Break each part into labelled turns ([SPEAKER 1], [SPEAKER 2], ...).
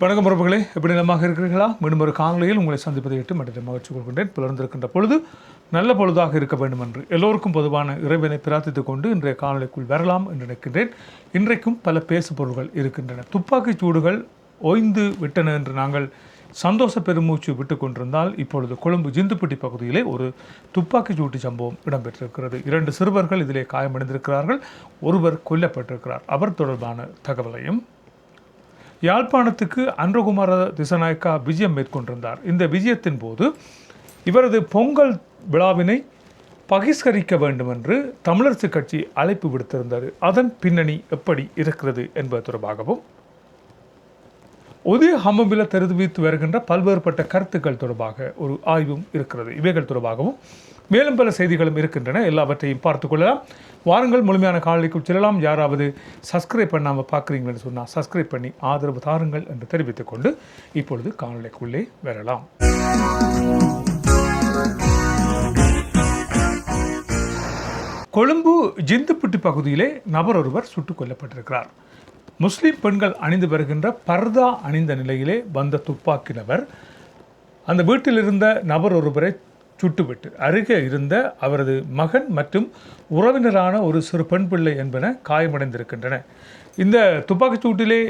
[SPEAKER 1] வணக்கம் உறவுகளே எப்படி நலமாக இருக்கிறீர்களா? மீண்டும் ஒரு காணொலியில் உங்களை சந்திப்பதை இட்டு மற்ற மகிழ்ச்சி கொள்கின்றேன். பிறந்திருக்கின்ற பொழுது நல்ல பொழுதாக இருக்க வேண்டும் என்று எல்லோருக்கும் பொதுவான இறைவனை பிரார்த்தித்துக் கொண்டு இன்றைய காணொலிக்குள் வரலாம் என்று நினைக்கின்றேன். இன்றைக்கும் பல பேசு பொருள்கள் இருக்கின்றன. துப்பாக்கிச் சூடுகள் ஓய்ந்து விட்டன என்று நாங்கள் சந்தோஷ பெருமூச்சு விட்டு கொண்டிருந்தால் இப்பொழுது கொழும்பு ஜிந்துப்பட்டி பகுதியிலே ஒரு துப்பாக்கிச் சூட்டு சம்பவம் இடம்பெற்றிருக்கிறது. இரண்டு சிறுவர்கள் இதிலே காயமடைந்திருக்கிறார்கள். ஒருவர் கொல்லப்பட்டிருக்கிறார். அவர் தொடர்பான தகவலையும் யாழ்ப்பாணத்துக்கு அன்றகுமார திசநாயக்கா விஜயம் மேற்கொண்டிருந்தார். இந்த விஜயத்தின் போது இவரது பொங்கல் விழாவினை பகிஷ்கரிக்க வேண்டும் என்று தமிழரசு கட்சி அழைப்பு விடுத்திருந்தது. அதன் பின்னணி எப்படி இருக்கிறது என்பது தொடர்பாகவும் உதய ஹம்மபில தெரிவித்து வருகின்ற பல்வேறுபட்ட கருத்துக்கள் தொடர்பாக ஒரு ஆய்வும் இருக்கிறது. இவைகள் தொடர்பாகவும் மேலும் பல செய்திகளும் இருக்கின்றன. எல்லாவற்றையும் பார்த்து கொள்ளலாம். வாருங்கள் முழுமையான காலைக்குள் செல்லலாம். யாராவது சப்ஸ்கிரைப் பண்ணாமல் பார்க்குறீங்கன்னு சொன்னால் சப்ஸ்கிரைப் பண்ணி ஆதரவு தாருங்கள் என்று தெரிவித்துக் கொண்டு இப்பொழுது காணொலிக்குள்ளே வரலாம். கொழும்பு ஜிந்துப்பட்டி பகுதியிலே நபர் ஒருவர் சுட்டுக் கொல்லப்பட்டிருக்கிறார். முஸ்லீம் பெண்கள் அணிந்து வருகின்ற பர்தா அணிந்த நிலையிலே வந்த துப்பாக்கி நபர் அந்த வீட்டில் இருந்த நபர் ஒருவரை சுட்டுவிட்டு அருகே இருந்த அவரது மகன் மற்றும் உறவினரான ஒரு சிறு பெண் பிள்ளை என்பன காயமடைந்திருக்கின்றன. இந்த துப்பாக்கிச்சூட்டிலே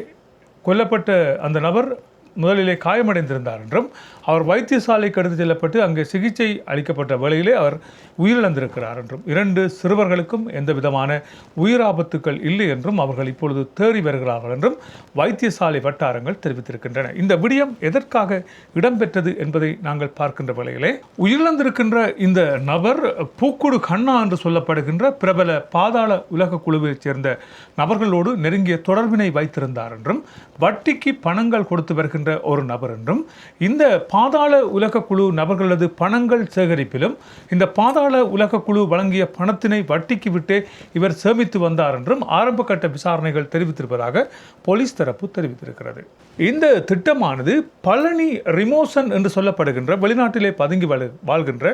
[SPEAKER 1] கொல்லப்பட்ட அந்த நபர் முதலிலே காயமடைந்திருந்தார் என்றும் அவர் வைத்தியசாலைக்கு எடுத்து செல்லப்பட்டு அங்கே சிகிச்சை அளிக்கப்பட்ட வேளையிலே அவர் உயிரிழந்திருக்கிறார் என்றும் இரண்டு சிறுவர்களுக்கும் எந்த விதமான உயிராபத்துக்கள் இல்லை என்றும் அவர்கள் இப்பொழுது தேறி வருகிறார்கள் என்றும் வைத்தியசாலை வட்டாரங்கள் தெரிவித்திருக்கின்றன. இந்த விடயம் எதற்காக இடம்பெற்றது என்பதை நாங்கள் பார்க்கின்ற வேளையிலே உயிரிழந்திருக்கின்ற இந்த நபர் பூக்குடு கண்ணா என்று சொல்லப்படுகின்ற பிரபல பாதாள உலக குழுவைச் சேர்ந்த நபர்களோடு நெருங்கிய தொடர்பினை வைத்திருந்தார் என்றும் வட்டிக்கு பணங்கள் கொடுத்து வருகின்ற ஒரு நபர் என்றும் இந்த பாதாள உலக குழு நபர்களது பணங்கள் சேகரிப்பிலும் இந்த பாதாள உலக குழு வழங்கிய பணத்தினை வட்டிக்கு விட்டே இவர் சேமித்து வந்தார் என்றும் ஆரம்ப கட்ட விசாரணைகள் தெரிவித்திருப்பதாக போலீஸ் தரப்பு தெரிவித்திருக்கிறது. இந்த திட்டமானது பழனி ரிமோசன் என்று சொல்லப்படுகின்ற வெளிநாட்டிலே பதுங்கி வாழ்கின்ற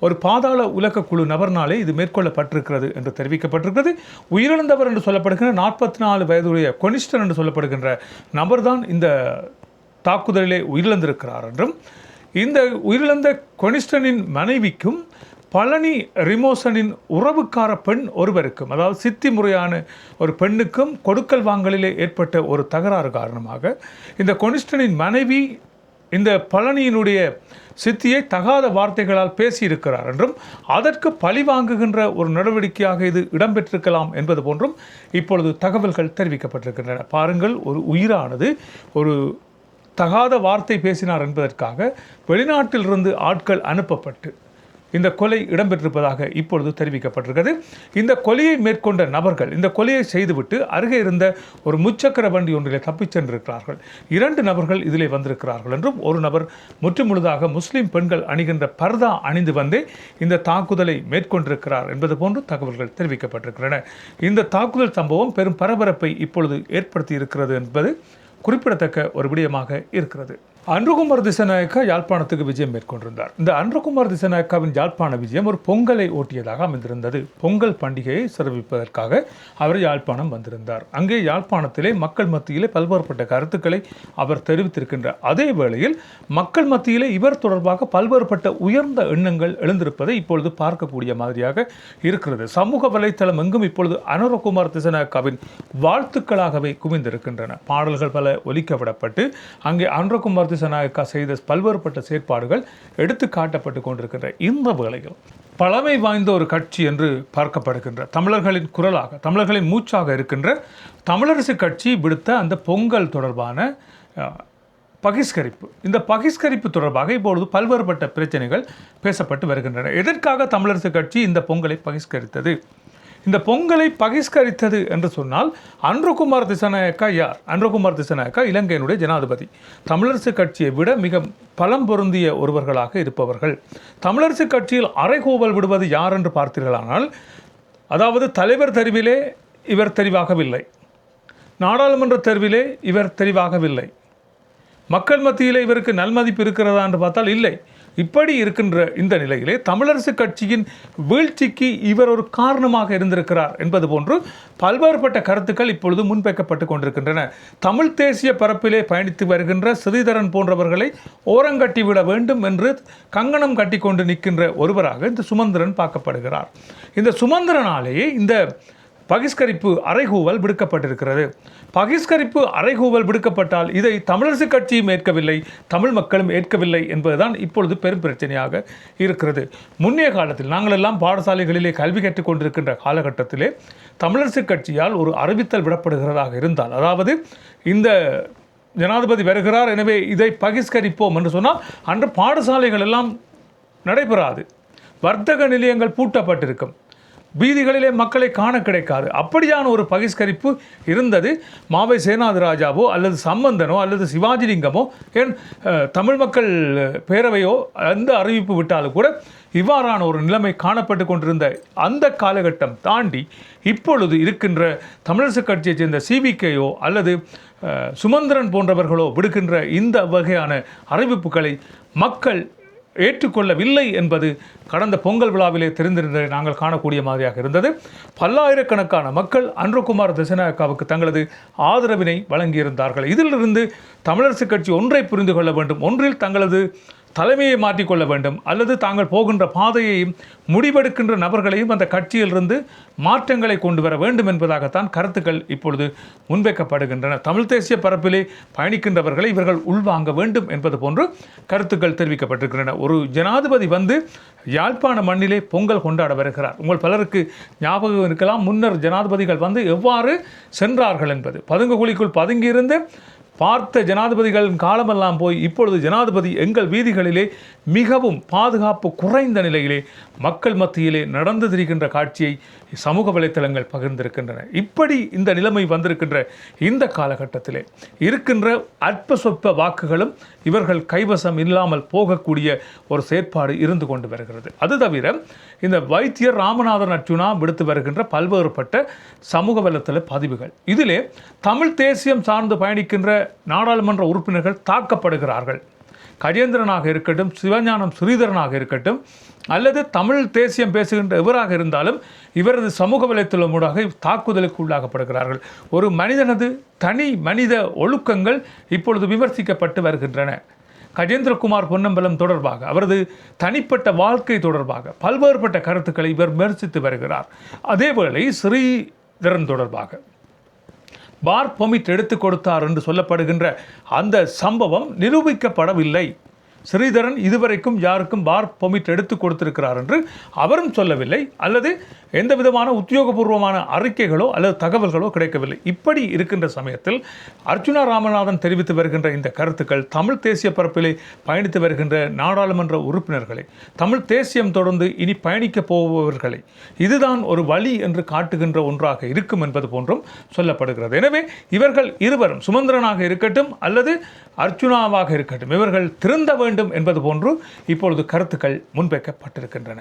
[SPEAKER 1] ஒரு பாதாள உலக குழு நபர்னாலே இது மேற்கொள்ளப்பட்டிருக்கிறது என்று தெரிவிக்கப்பட்டிருக்கிறது. உயிரிழந்தவர் என்று சொல்லப்படுகின்ற நாற்பத்தி நாலு வயதுடைய கொனிஷ்டன் என்று சொல்லப்படுகின்ற நபர்தான் இந்த தாக்குதலிலே உயிரிழந்திருக்கிறார் என்றும் இந்த உயிரிழந்த கொனிஸ்டனின் மனைவிக்கும் பழனி ரிமோசனின் உறவுக்கார பெண் ஒருவருக்கும் அதாவது சித்தி முறையான ஒரு பெண்ணுக்கும் கொடுக்கல் வாங்கலிலே ஏற்பட்ட ஒரு தகராறு காரணமாக இந்த கொனிஸ்டனின் மனைவி இந்த பழனியினுடைய சித்தியை தகாத வார்த்தைகளால் பேசியிருக்கிறார் என்றும் அதற்கு பழி வாங்குகின்ற ஒரு நடவடிக்கையாக இது இடம்பெற்றிருக்கலாம் என்பது போன்றும் இப்பொழுது தகவல்கள் தெரிவிக்கப்பட்டிருக்கின்றன. பாருங்கள் ஒரு உயிரானது ஒரு தகாத வார்த்தை பேசினார் என்பதற்காக வெளிநாட்டிலிருந்து ஆட்கள் அனுப்பப்பட்டு இந்த கொலை இடம்பெற்றிருப்பதாக இப்பொழுது தெரிவிக்கப்பட்டிருக்கிறது. இந்த கொலையை மேற்கொண்ட நபர்கள் இந்த கொலையை செய்துவிட்டு அருகே இருந்த ஒரு முச்சக்கர வண்டி ஒன்றிலே தப்பிச் சென்றிருக்கிறார்கள். இரண்டு நபர்கள் இதிலே வந்திருக்கிறார்கள் என்றும் ஒரு நபர் முற்றுமுழுதாக முஸ்லீம் பெண்கள் அணிகின்ற பர்தா அணிந்து வந்தே இந்த தாக்குதலை மேற்கொண்டிருக்கிறார் என்பது போன்று தகவல்கள் தெரிவிக்கப்பட்டிருக்கின்றன. இந்த தாக்குதல் சம்பவம் பெரும் பரபரப்பை இப்பொழுது ஏற்படுத்தி இருக்கிறது என்பது குறிப்பிடத்தக்க ஒரு விடயமாக இருக்கிறது. அன்றுகுமார் திசநாயக்கா யாழ்ப்பாணத்துக்கு விஜயம் மேற்கொண்டிருந்தார். இந்த அன்றுகுமார் திசநாயக்காவின் யாழ்ப்பாண விஜயம் ஒரு பொங்கலை ஓட்டியதாக அமைந்திருந்தது. பொங்கல் பண்டிகையை சிறப்பிப்பதற்காக அவர் யாழ்ப்பாணம் வந்திருந்தார். அங்கே யாழ்ப்பாணத்திலே மக்கள் மத்தியிலே பல்வேறுபட்ட கருத்துக்களை அவர் தெரிவித்திருக்கின்றார் அதே வேளையில் மக்கள் மத்தியிலே இவர் தொடர்பாக பல்வேறுபட்ட உயர்ந்த எண்ணங்கள் எழுந்திருப்பதை இப்பொழுது பார்க்கக்கூடிய மாதிரியாக இருக்கிறது. சமூக வலைத்தளம் எங்கும் இப்பொழுது அனுரகுமார் திசநாயக்காவின் வாழ்த்துக்களாகவே குவிந்திருக்கின்றன. பாடல்கள் பல ஒலிக்கப்படப்பட்டு அங்கே அனுரகுமார் திசநாயக்கா செய்த பல்வேறுபட்ட செயற்பாடுகள் எடுத்து காட்டப்பட்டு கொண்டிருக்கின்ற இந்த வேளையில் பழமை வாய்ந்த ஒரு கட்சி என்று பார்க்கப்படுகின்ற தமிழர்களின் குரலாக தமிழர்களின் மூச்சாக இருக்கின்ற தமிழரசு கட்சி விடுத்த அந்த பொங்கல் தொடர்பான பகிஷ்கரிப்பு. இந்த பகிஷ்கரிப்பு தொடர்பாக இப்பொழுது பல்வேறுபட்ட பிரச்சனைகள் பேசப்பட்டு வருகின்றன. எதற்காக தமிழரசு கட்சி இந்த பொங்கலை பகிஷ்கரித்தது? இந்த பொங்கலை பகிஷ்கரித்தது என்று சொன்னால் அன்றுகுமார் திசநாயக்கா யார்? அன்றுகுமார் திசநாயக்கா இலங்கையினுடைய ஜனாதிபதி. தமிழரசு கட்சியை விட மிக பலம் பொருந்திய ஒருவர்களாக இருப்பவர்கள். தமிழரசு கட்சியில் அரைகோவல் விடுவது யார் என்று பார்த்தீர்களானால் அதாவது தலைவர் தெரிவிலே இவர் தெரிவாகவில்லை. நாடாளுமன்ற தேர்விலே இவர் தெரிவாகவில்லை. மக்கள் மத்தியிலே இவருக்கு நல்மதிப்பு இருக்கிறதா என்று பார்த்தால் இல்லை. இப்படி இருக்கின்ற இந்த நிலையிலே தமிழரசு கட்சியின் வீழ்ச்சிக்கு இவர் ஒரு காரணமாக இருந்திருக்கிறார் என்பது போன்று பல்வேறுபட்ட கருத்துக்கள் இப்பொழுது முன்வைக்கப்பட்டு கொண்டிருக்கின்றன. தமிழ் தேசிய பரப்பிலே பயணித்து வருகின்ற ஸ்ரீதரன் போன்றவர்களை ஓரங்கட்டிவிட வேண்டும் என்று கங்கணம் கட்டிக்கொண்டு நிற்கின்ற ஒருவராக இந்த சுமந்திரன் பார்க்கப்படுகிறார். இந்த சுமந்திரனாலேயே இந்த பகிஷ்கரிப்பு அறைகூவல் விடுக்கப்பட்டிருக்கிறது. பகிஷ்கரிப்பு அறைகூவல் விடுக்கப்பட்டால் இதை தமிழரசு கட்சியும் ஏற்கவில்லை தமிழ் மக்களும் ஏற்கவில்லை என்பதுதான் இப்பொழுது பெரும் பிரச்சனையாக இருக்கிறது. முன்னைய காலத்தில் நாங்கள் எல்லாம் பாடசாலைகளிலே கல்வி கற்றுக் கொண்டிருக்கின்ற காலகட்டத்திலே தமிழரசு கட்சியால் ஒரு அறிவித்தல் விடப்படுகிறதாக இருந்தால் அதாவது இந்த ஜனாதிபதி வருகிறார் எனவே இதை பகிஷ்கரிப்போம் என்று சொன்னால் அன்று பாடசாலைகள் எல்லாம் நடைபெறாது. வர்த்தக நிலையங்கள் பூட்டப்பட்டிருக்கும். வீதிகளிலே மக்களை காண கிடைக்காது. அப்படியான ஒரு பகிஷ்கரிப்பு இருந்தது. மாவை சேனாதிராஜாவோ அல்லது சம்பந்தனோ அல்லது சிவாஜிலிங்கமோ ஏன் தமிழ் மக்கள் பேரவையோ அந்த அறிவிப்பு விட்டாலும் கூட இவ்வாறான ஒரு நிலைமை காணப்பட்டு கொண்டிருந்த அந்த காலகட்டம் தாண்டி இப்பொழுது இருக்கின்ற தமிழரசு கட்சியைச் சேர்ந்த சிபிகேயோ அல்லது சுமந்திரன் போன்றவர்களோ விடுக்கின்ற இந்த வகையான அறிவிப்புகளை மக்கள் ஏற்றுக்கொள்ளவில்லை என்பது கடந்த பொங்கல் விழாவிலே தெரிந்திருந்ததை நாங்கள் காணக்கூடிய மாதிரியாக இருந்தது. பல்லாயிரக்கணக்கான மக்கள் அன்றுகுமார் திசநாயக்காவுக்கு தங்களது ஆதரவினை வழங்கியிருந்தார்கள். இதிலிருந்து தமிழரசு கட்சி ஒன்றை புரிந்து கொள்ள வேண்டும். ஒன்றில் தங்களது தலைமையை மாற்றிக்கொள்ள வேண்டும். அல்லது தாங்கள் போகின்ற பாதையையும் முடிவெடுக்கின்ற நபர்களையும் அந்த கட்சியிலிருந்து மாற்றங்களை கொண்டு வர வேண்டும் என்பதாகத்தான் கருத்துக்கள் இப்பொழுது முன்வைக்கப்படுகின்றன. தமிழ் தேசிய பரப்பிலே பயணிக்கின்றவர்களை இவர்கள் உள்வாங்க வேண்டும் என்பது போன்று கருத்துக்கள் தெரிவிக்கப்பட்டிருக்கின்றன. ஒரு ஜனாதிபதி வந்து யாழ்ப்பாண மண்ணிலே பொங்கல் கொண்டாட வருகிறார். உங்கள் பலருக்கு ஞாபகம் இருக்கலாம். முன்னர் ஜனாதிபதிகள் வந்து எவ்வாறு சென்றார்கள் என்பது. பதுங்கு குழிக்குள் பதுங்கியிருந்து பார்த்த ஜனாதிபதிகளின் காலமெல்லாம் போய் இப்பொழுது ஜனாதிபதி எங்கள் வீதிகளிலே மிகவும் பாதுகாப்பு குறைந்த நிலையிலே மக்கள் மத்தியிலே நடந்து திரிகின்ற காட்சியை சமூக வலைத்தளங்கள் பகிர்ந்திருக்கின்றன. இப்படி இந்த நிலைமை வந்திருக்கின்ற இந்த காலகட்டத்திலே இருக்கின்ற அற்ப சொற்ப வாக்குகளும் இவர்கள் கைவசம் இல்லாமல் போகக்கூடிய ஒரு செயற்பாடு இருந்து கொண்டு வருகிறது. அது தவிர இந்த வைத்தியர் ராமநாதன் அர்ஜுனா விடுத்து வருகின்ற பல்வேறுபட்ட சமூக வலைத்தள பதிவுகள். இதிலே தமிழ் தேசியம் சார்ந்து பயணிக்கின்ற நாடாளுமன்ற உறுப்பினர்கள் தாக்கப்படுகிறார்கள். கஜேந்திரனாக இருக்கட்டும் சிவஞானம் ஸ்ரீதரனாக இருக்கட்டும் அல்லது தமிழ் தேசியம் பேசுகின்ற எவராக இருந்தாலும் இவரது சமூக வலைத்தளமூடாக தாக்குதலுக்கு உள்ளாகப்படுகிறார்கள். ஒரு மனிதனது தனி மனித ஒழுக்கங்கள் இப்பொழுது விமர்சிக்கப்பட்டு வருகின்றன. கஜேந்திரகுமார் பொன்னம்பலம் தொடர்பாக அவரது தனிப்பட்ட வாழ்க்கை தொடர்பாக பல்வேறுபட்ட கருத்துக்களை இவர் விமர்சித்து வருகிறார். அதேவேளை ஸ்ரீதரன் தொடர்பாக. பார் பொமிட் எடுத்து கொடுத்தார் என்று சொல்லப்படுகின்ற அந்த சம்பவம் நிரூபிக்கப்படவில்லை. ஸ்ரீதரன் இதுவரைக்கும் யாருக்கும் பார் பொமிட் எடுத்து கொடுத்திருக்கிறார் என்று அவரும் சொல்லவில்லை. அல்லது எந்த விதமான உத்தியோகபூர்வமான அறிக்கைகளோ அல்லது தகவல்களோ கிடைக்கவில்லை. இப்படி இருக்கின்ற சமயத்தில் அர்ச்சுனா ராமநாதன் தெரிவித்து வருகின்ற இந்த கருத்துக்கள் தமிழ் தேசிய பரப்பிலே பயணித்து வருகின்ற நாடாளுமன்ற உறுப்பினர்களை தமிழ் தேசியம் தொடர்ந்து இனி பயணிக்கப் போபவர்களை இதுதான் ஒரு வழி என்று காட்டுகின்ற ஒன்றாக இருக்கும் என்பது போன்றும் சொல்லப்படுகிறது. எனவே இவர்கள் இருவரும் சுமந்திரனாக இருக்கட்டும் அல்லது அர்ச்சுனாவாக இருக்கட்டும் இவர்கள் திருந்த வேண்டும் வேண்டும் என்பது போன்று இப்பொழுது கருத்துக்கள் முன்வைக்கப்பட்டிருக்கின்றன.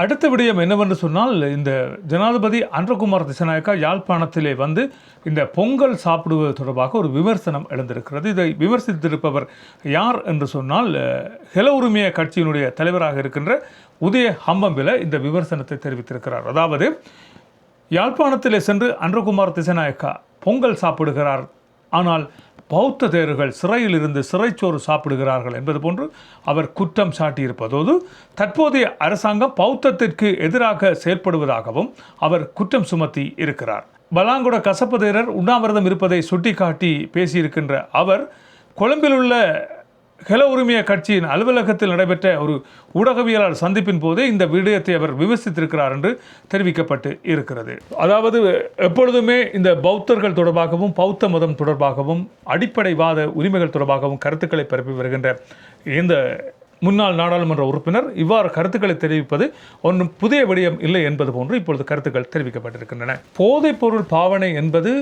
[SPEAKER 1] அடுத்த விடயம் என்னவென்று சொன்னால் இந்த ஜனாதிபதி அன்றகுமார் திசநாயக்கா யாழ்ப்பாணத்திலே வந்து இந்த பொங்கல் சாப்பிடுவது தொடர்பாக ஒரு விமர்சனம் எழுந்திருக்கிறது. இதை விமர்சித்திருப்பவர் யார் என்று சொன்னால் ஹெல உரிமைய கட்சியினுடைய தலைவராக இருக்கின்ற உதய ஹம்பம்பில இந்த விமர்சனத்தை தெரிவித்திருக்கிறார். அதாவது யாழ்ப்பாணத்திலே சென்று அன்றகுமார் திசநாயக்கா பொங்கல் சாப்பிடுகிறார். ஆனால் பௌத்த தேர்கள் சிறையில் இருந்து சிறைச்சோறு சாப்பிடுகிறார்கள் என்பது போன்று அவர் குற்றம் சாட்டியிருப்பதோடு தற்போதைய அரசாங்கம் பௌத்தத்திற்கு எதிராக செயல்படுவதாகவும் அவர் குற்றம் சுமத்தி இருக்கிறார். பலாங்குட கசப்பு தேரர் உண்ணாவிரதம் இருப்பதை சுட்டிக்காட்டி பேசியிருக்கின்ற அவர் கொழும்பில் உள்ள ஹெல உரிமைய கட்சியின் அலுவலகத்தில் நடைபெற்ற ஒரு ஊடகவியலாளர் சந்திப்பின் போதே இந்த விடயத்தை அவர் விமர்சித்திருக்கிறார் என்று தெரிவிக்கப்பட்டு இருக்கிறது. அதாவது எப்பொழுதுமே இந்த பௌத்தர்கள் தொடர்பாகவும் பௌத்த மதம் தொடர்பாகவும் அடிப்படைவாத உரிமைகள் தொடர்பாகவும் கருத்துக்களை பரப்பி வருகின்ற இந்த முன்னாள் நாடாளுமன்ற உறுப்பினர் இவ்வாறு கருத்துக்களை தெரிவிப்பது ஒன்றும் புதிய விடயம் இல்லை என்பது போன்று இப்பொழுது கருத்துக்கள் தெரிவிக்கப்பட்டிருக்கின்றன. போதைப்பொருள் பாவனை என்பது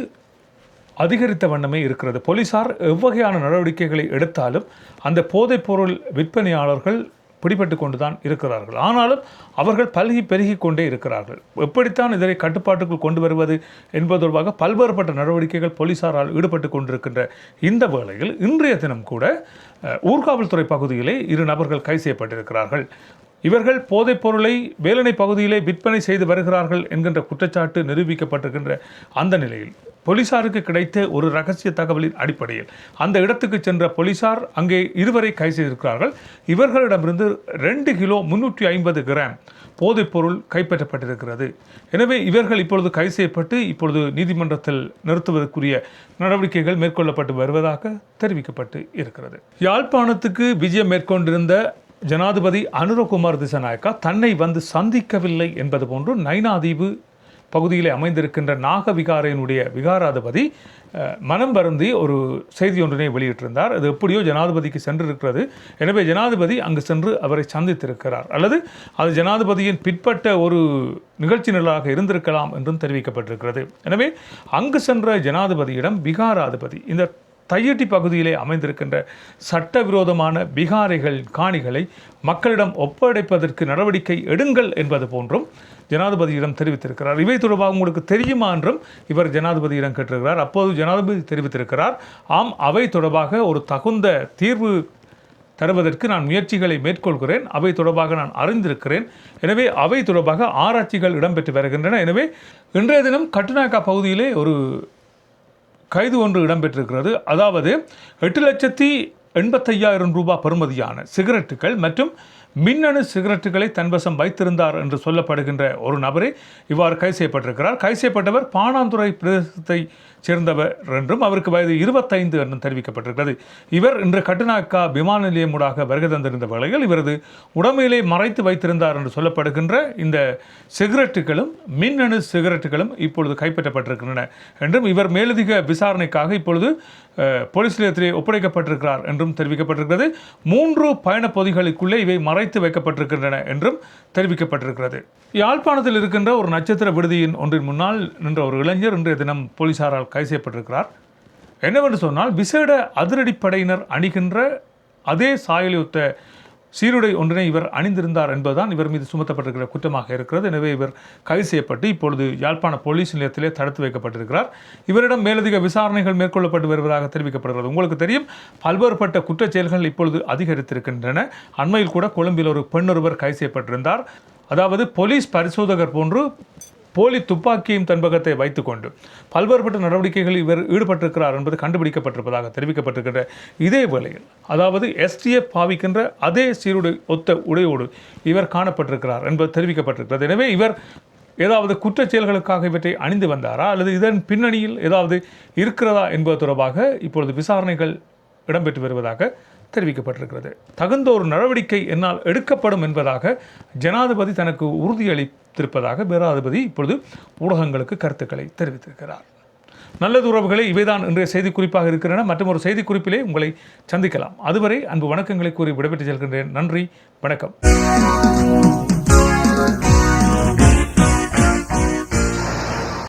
[SPEAKER 1] அதிகரித்த வண்ணமே இருக்கிறது. போலீசார் எவ்வகையான நடவடிக்கைகளை எடுத்தாலும் அந்த போதைப்பொருள் விற்பனையாளர்கள் பிடிபட்டு கொண்டுதான் இருக்கிறார்கள். ஆனாலும் அவர்கள் பல்கி பெருகி கொண்டே இருக்கிறார்கள். எப்படித்தான் இதனை கட்டுப்பாட்டுக்குள் கொண்டு வருவது என்பது தொடர்பாக பல்வேறுபட்ட நடவடிக்கைகள் போலீசாரால் ஈடுபட்டு கொண்டிருக்கின்ற இந்த வேளையில் இன்றைய தினம் கூட ஊர்காவல்துறை பகுதியிலே இரு நபர்கள் கைது செய்யப்பட்டிருக்கிறார்கள். இவர்கள் போதைப் பொருளை வேலனை பகுதியிலே விற்பனை செய்து வருகிறார்கள் என்கின்ற குற்றச்சாட்டு நிரூபிக்கப்பட்டிருக்கின்ற அந்த நிலையில் போலீசாருக்கு கிடைத்த ஒரு ரகசிய தகவலின் அடிப்படையில் அந்த இடத்துக்கு சென்ற போலீசார் அங்கே இருவரை கைது செய்திருக்கிறார்கள். இவர்களிடமிருந்து ரெண்டு கிலோ முன்னூற்றி ஐம்பது கிராம் போதைப் பொருள் கைப்பற்றப்பட்டிருக்கிறது. எனவே இவர்கள் இப்பொழுது கைது செய்யப்பட்டு இப்பொழுது நீதிமன்றத்தில் நிறுத்துவதற்குரிய நடவடிக்கைகள் மேற்கொள்ளப்பட்டு வருவதாக தெரிவிக்கப்பட்டு இருக்கிறது. யாழ்ப்பாணத்துக்கு விஜயம் மேற்கொண்டிருந்த ஜனாதிபதி அனுரகுமார் திசநாயக்கா தன்னை வந்து சந்திக்கவில்லை என்பது போன்று நைனாதீவு பகுதியிலே அமைந்திருக்கின்ற நாகவிகாரையினுடைய விகாராதிபதி மனம் வருந்தி ஒரு செய்தி ஒன்றினை வெளியிட்டிருந்தார். அது எப்படியோ ஜனாதிபதிக்கு சென்றிருக்கிறது. எனவே ஜனாதிபதி அங்கு சென்று அவரை சந்தித்திருக்கிறார். அல்லது அது ஜனாதிபதியின் பிற்பட்ட ஒரு நிகழ்ச்சி நிரலாக இருந்திருக்கலாம் என்றும் தெரிவிக்கப்பட்டிருக்கிறது. எனவே அங்கு சென்ற ஜனாதிபதியிடம் விகாராதிபதி இந்த தையட்டி பகுதியிலே அமைந்திருக்கின்ற சட்டவிரோதமான பிகாரிகள் காணிகளை மக்களிடம் ஒப்படைப்பதற்கு நடவடிக்கை எடுங்கள் என்பது போன்றும் ஜனாதிபதியிடம் தெரிவித்திருக்கிறார். இவை தொடர்பாக உங்களுக்கு தெரியுமா என்றும் இவர் ஜனாதிபதியிடம் கேட்டிருக்கிறார். அப்போது ஜனாதிபதி தெரிவித்திருக்கிறார் ஆம் அவை தொடர்பாக ஒரு தகுந்த தீர்வு தருவதற்கு நான் முயற்சிகளை மேற்கொள்கிறேன். அவை தொடர்பாக நான் அறிந்திருக்கிறேன். எனவே அவை தொடர்பாக ஆராய்ச்சிகள் இடம்பெற்று வருகின்றன. எனவே இன்றைய தினம் கட்டுநாக்கா பகுதியிலே ஒரு கைது ஒன்று இடம்பெற்றிருக்கிறது. அதாவது எட்டு லட்சத்தி எண்பத்தையாயிரம் ரூபாய் பெறுமதியான சிகரெட்டுகள் மற்றும் மின்னணு சிகரெட்டுகளை தன்வசம் வைத்திருந்தார் என்று சொல்லப்படுகின்ற ஒரு நபரை இவ்வாறு கைது செய்யப்பட்டிருக்கிறார். கைது செய்யப்பட்டவர் பாணாந்துறை பிரதேசத்தை சேர்ந்தவர் என்றும் அவருக்கு வயது இருபத்தைந்து என்றும் தெரிவிக்கப்பட்டிருக்கிறது. இவர் இன்று கட்டுநாக்கா விமான நிலையம் ஊடாக வருகை தந்திருந்த வேளையில் இவரது உடமையிலே மறைத்து வைத்திருந்தார் என்று சொல்லப்படுகின்ற இந்த சிகரெட்டுகளும் மின்னணு சிகரெட்டுகளும் இப்பொழுது கைப்பற்றப்பட்டிருக்கின்றன என்றும் இவர் மேலதிக விசாரணைக்காக இப்பொழுது போலீஸ் நிலையத்திலே ஒப்படைக்கப்பட்டிருக்கிறார் என்றும் தெரிவிக்கப்பட்டிருக்கிறது. மூன்று பயண பொதிகளுக்குள்ளே இவை மறைத்து வைக்கப்பட்டிருக்கின்றன என்றும் தெரிவிக்கப்பட்டிருக்கிறது. யாழ்ப்பாணத்தில் இருக்கின்ற ஒரு நட்சத்திர விடுதியின் ஒன்றின் முன்னால் நின்ற ஒரு இளைஞர் இன்றைய தினம் போலீசாரால் கைது செய்யப்பட்டிருக்கிறார். என்னவென்று சொன்னால் விசேட அதிரடிப்படையினர் அணிகின்ற அதே சாயலையொத்த சீருடை ஒன்றினை இவர் அணிந்திருந்தார் என்பதுதான் இவர் மீது சுமத்தப்பட்டிருக்கிற குற்றமாக இருக்கிறது. எனவே இவர் கைது செய்யப்பட்டு இப்பொழுது யாழ்ப்பாண போலீஸ் நிலையத்திலே தடுத்து வைக்கப்பட்டிருக்கிறார். இவரிடம் மேலதிக விசாரணைகள் மேற்கொள்ளப்பட்டு வருவதாக தெரிவிக்கப்படுகிறது. உங்களுக்கு தெரியும் பல்வேறுபட்ட குற்றச் செயல்கள் இப்பொழுது அதிகரித்திருக்கின்றன. அண்மையில் கூட கொழும்பில் ஒரு பெண் ஒருவர் கைது செய்யப்பட்டிருந்தார். அதாவது போலீஸ் பரிசோதகர் போன்று போலி துப்பாக்கியும் தன்பகத்தை வைத்துக்கொண்டு பல்வேறுபட்ட நடவடிக்கைகளில் இவர் ஈடுபட்டிருக்கிறார் என்பது கண்டுபிடிக்கப்பட்டிருப்பதாக தெரிவிக்கப்பட்டிருக்கின்ற இதே வேளையில் அதாவது எஸ்டிஎஃப் பாவிக்கின்ற அதே சீருடை ஒத்த உடையோடு இவர் காணப்பட்டிருக்கிறார் என்பது தெரிவிக்கப்பட்டிருக்கிறது. எனவே இவர் ஏதாவது குற்றச் செயல்களுக்காக இவற்றை அணிந்து வந்தாரா அல்லது இதன் பின்னணியில் ஏதாவது இருக்கிறதா என்பது தொடர்பாக இப்பொழுது விசாரணைகள் இடம்பெற்று வருவதாக தெரிவிக்கப்பட்டிருக்கிறது. தகுந்த ஒரு நடவடிக்கை என்னால் எடுக்கப்படும் என்பதாக ஜனாதிபதி தனக்கு உறுதியளித்திருப்பதாக பேராதிபதி இப்பொழுது ஊடகங்களுக்கு கருத்துக்களை தெரிவித்திருக்கிறார். நல்லது உறவுகளை இவைதான் இன்றைய செய்தி குறிப்பாக இருக்கின்றன. மற்றும் ஒரு செய்தி குறிப்பிலே உங்களை சந்திக்கலாம். அதுவரை அன்பு வணக்கங்களை கூறி விடைபெற்று செல்கின்றேன். நன்றி. வணக்கம்.